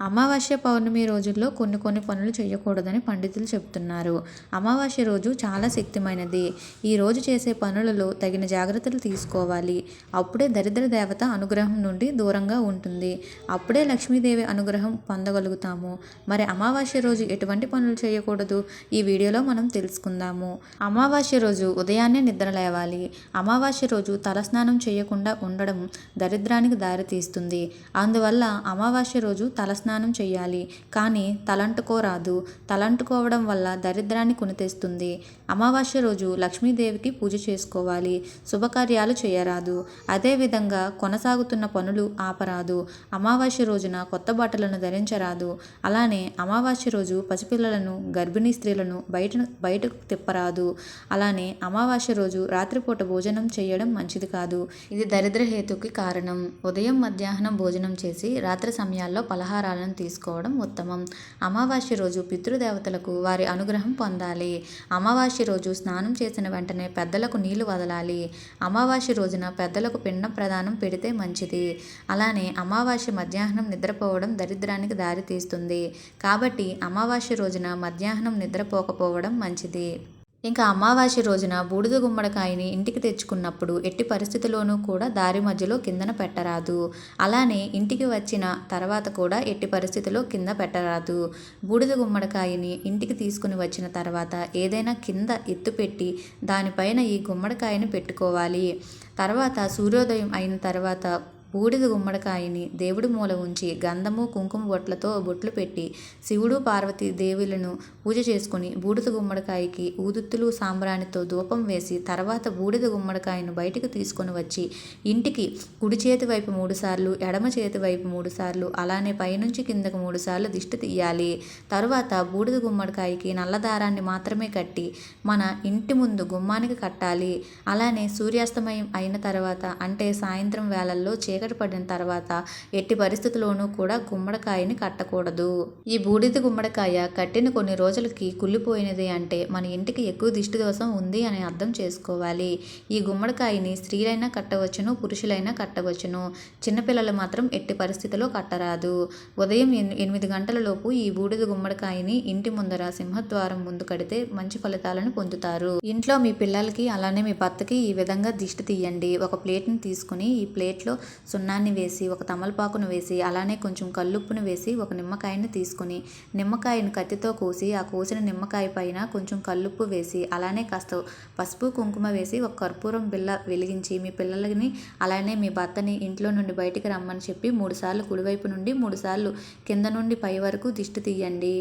అమావాస్య పౌర్ణమి రోజుల్లో కొన్ని కొన్ని పనులు చేయకూడదని పండితులు చెబుతున్నారు. అమావాస్య రోజు చాలా శక్తిమైనది. ఈ రోజు చేసే పనులలో తగిన జాగ్రత్తలు తీసుకోవాలి. అప్పుడే దరిద్ర దేవత అనుగ్రహం నుండి దూరంగా ఉంటుంది. అప్పుడే లక్ష్మీదేవి అనుగ్రహం పొందగలుగుతాము. మరి అమావాస్య రోజు ఎటువంటి పనులు చేయకూడదు? ఈ వీడియోలో మనం తెలుసుకుందాము. అమావాస్య రోజు ఉదయాన్నే నిద్ర లేవాలి. అమావాస్య రోజు తలస్నానం చేయకుండా ఉండడం దరిద్రానికి దారితీస్తుంది. అందువల్ల అమావాస్య రోజు తలస్నానం స్నానం చేయాలి. కానీ తలంటుకోరాదు. తలంటుకోవడం వల్ల దరిద్రాన్ని కొనితెస్తుంది. అమావాస్య రోజు లక్ష్మీదేవికి పూజ చేసుకోవాలి. శుభకార్యాలు చేయరాదు. అదేవిధంగా కొనసాగుతున్న పనులు ఆపరాదు. అమావాస్య రోజున కొత్త బట్టలను ధరించరాదు. అలానే అమావాస్య రోజు పసిపిల్లలను గర్భిణీ స్త్రీలను బయట బయటకు తిప్పరాదు. అలానే అమావాస్య రోజు రాత్రిపూట భోజనం చేయడం మంచిది కాదు. ఇది దరిద్ర హేతుకి కారణం. ఉదయం మధ్యాహ్నం భోజనం చేసి రాత్రి సమయాల్లో పలహారాలు ఫలాలను తీసుకోవడం ఉత్తమం. అమావాస్య రోజు పితృదేవతలకు వారి అనుగ్రహం పొందాలి. అమావాస్య రోజు స్నానం చేసిన వెంటనే పెద్దలకు నీళ్ళు వదలాలి. అమావాస్య రోజున పెద్దలకు పిండం ప్రదానం పెడితే మంచిది. అలానే అమావాస్య మధ్యాహ్నం నిద్రపోవడం దరిద్రానికి దారితీస్తుంది. కాబట్టి అమావాస్య రోజున మధ్యాహ్నం నిద్రపోకపోవడం మంచిది. ఇంకా అమావాస్య రోజున బూడిద గుమ్మడికాయని ఇంటికి తెచ్చుకున్నప్పుడు ఎట్టి పరిస్థితిలోనూ కూడా దారి మధ్యలో కిందన పెట్టరాదు. అలానే ఇంటికి వచ్చిన తర్వాత కూడా ఎట్టి పరిస్థితిలో కింద పెట్టరాదు. బూడిద గుమ్మడికాయని ఇంటికి తీసుకుని వచ్చిన తర్వాత ఏదైనా కింద ఎత్తుపెట్టి దానిపైన ఈ గుమ్మడికాయని పెట్టుకోవాలి. తర్వాత సూర్యోదయం అయిన తర్వాత బూడిద గుమ్మడికాయని దేవుడి మూల ఉంచి గంధము కుంకుమ బొట్లతో బొట్లు పెట్టి శివుడు పార్వతీ దేవులను పూజ చేసుకుని బూడిద గుమ్మడికాయకి ఊదుత్తులు సాంబ్రాణితో ధూపం వేసి తర్వాత బూడిద గుమ్మడికాయను బయటికి తీసుకొని వచ్చి ఇంటికి కుడి చేతి వైపు మూడుసార్లు ఎడమ చేతి వైపు మూడుసార్లు అలానే పైనుంచి కిందకు మూడుసార్లు దిష్టి తీయాలి. తరువాత బూడిద గుమ్మడికాయకి నల్లదారాన్ని మాత్రమే కట్టి మన ఇంటి ముందు గుమ్మానికి కట్టాలి. అలానే సూర్యాస్తమయం అయిన తర్వాత అంటే సాయంత్రం వేళల్లో చీకటి చీకటి పడిన తర్వాత ఎట్టి పరిస్థితుల్లోనూ కూడా గుమ్మడికాయని కట్టకూడదు. ఈ బూడిద గుమ్మడికాయ కట్టిన కొన్ని రోజులకి కుళ్ళిపోయినది అంటే మన ఇంటికి ఎక్కువ దిష్టి దోషం ఉంది అని అర్థం చేసుకోవాలి. ఈ గుమ్మడికాయని స్త్రీలైనా కట్టవచ్చును పురుషులైనా కట్టవచ్చును. చిన్నపిల్లలు మాత్రం ఎట్టి పరిస్థితిలో కట్టరాదు. ఉదయం ఎనిమిది గంటలలోపు ఈ బూడిద గుమ్మడికాయని ఇంటి ముందర సింహద్వారం ముందు కడితే మంచి ఫలితాలను పొందుతారు. ఇంట్లో మీ పిల్లలకి అలానే మీ భర్తకి ఈ విధంగా దిష్టి తీయండి. ఒక ప్లేట్ని తీసుకుని ఈ ప్లేట్లో సున్నాన్ని వేసి ఒక తమలపాకును వేసి అలానే కొంచెం కల్లుప్పును వేసి ఒక నిమ్మకాయని తీసుకుని నిమ్మకాయను కత్తితో కోసి ఆ కోసిన నిమ్మకాయ పైన కొంచెం కల్లుప్పు వేసి అలానే కాస్త పసుపు కుంకుమ వేసి ఒక కర్పూరం బిల్ల వెలిగించి మీ పిల్లలని అలానే మీ భర్తని ఇంట్లో నుండి బయటికి రమ్మని చెప్పి మూడుసార్లు కుడివైపు నుండి మూడుసార్లు కింద నుండి పై వరకు దిష్టి తీయండి.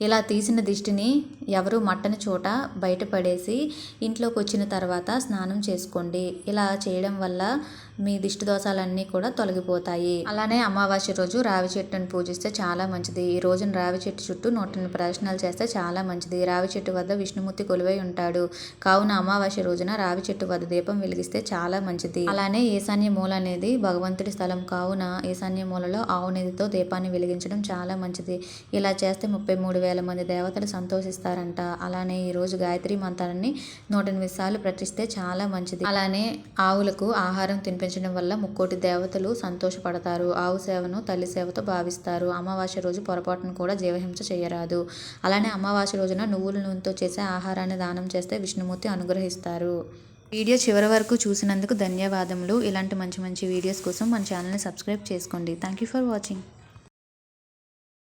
ఇలా తీసిన దిష్టిని ఎవరు మట్టని చోట బయటపడేసి ఇంట్లోకి వచ్చిన తర్వాత స్నానం చేసుకోండి. ఇలా చేయడం వల్ల మీ దిష్టి దోషాలన్నీ కూడా తొలగిపోతాయి. అలానే అమావాస్య రోజు రావి చెట్టును పూజిస్తే చాలా మంచిది. ఈ రోజున రావి చెట్టు చుట్టూ నూటని ప్రదర్శనలు చేస్తే చాలా మంచిది. రావి చెట్టు వద్ద విష్ణుమూర్తి కొలువై ఉంటాడు. కావున అమావాస్య రోజున రావి చెట్టు వద్ద దీపం వెలిగిస్తే చాలా మంచిది. అలానే ఈశాన్య మూల అనేది భగవంతుడి స్థలం. కావున ఈశాన్య మూలలో ఆవు నిధితో దీపాన్ని వెలిగించడం చాలా మంచిది. ఇలా చేస్తే ముప్పై మూడు వేల మంది దేవతలు సంతోషిస్తారంట. అలానే ఈరోజు గాయత్రి మంత్రాన్ని నూట ఎనిమిది సార్లు ప్రతిస్తే చాలా మంచిది. అలానే ఆవులకు ఆహారం సమర్పించడం వల్ల ముక్కోటి దేవతలు సంతోషపడతారు. ఆవు సేవను తల్లి సేవతో భావిస్తారు. అమావాస్య రోజు పొరపాటును కూడా జీవహింస చేయరాదు. అలానే అమావాస్య రోజున నువ్వుల నూనెతో చేసే ఆహారాన్ని దానం చేస్తే విష్ణుమూర్తి అనుగ్రహిస్తారు. వీడియో చివరి వరకు చూసినందుకు ధన్యవాదములు. ఇలాంటి మంచి మంచి వీడియోస్ కోసం మన ఛానల్ని సబ్స్క్రైబ్ చేసుకోండి. Thank you for watching.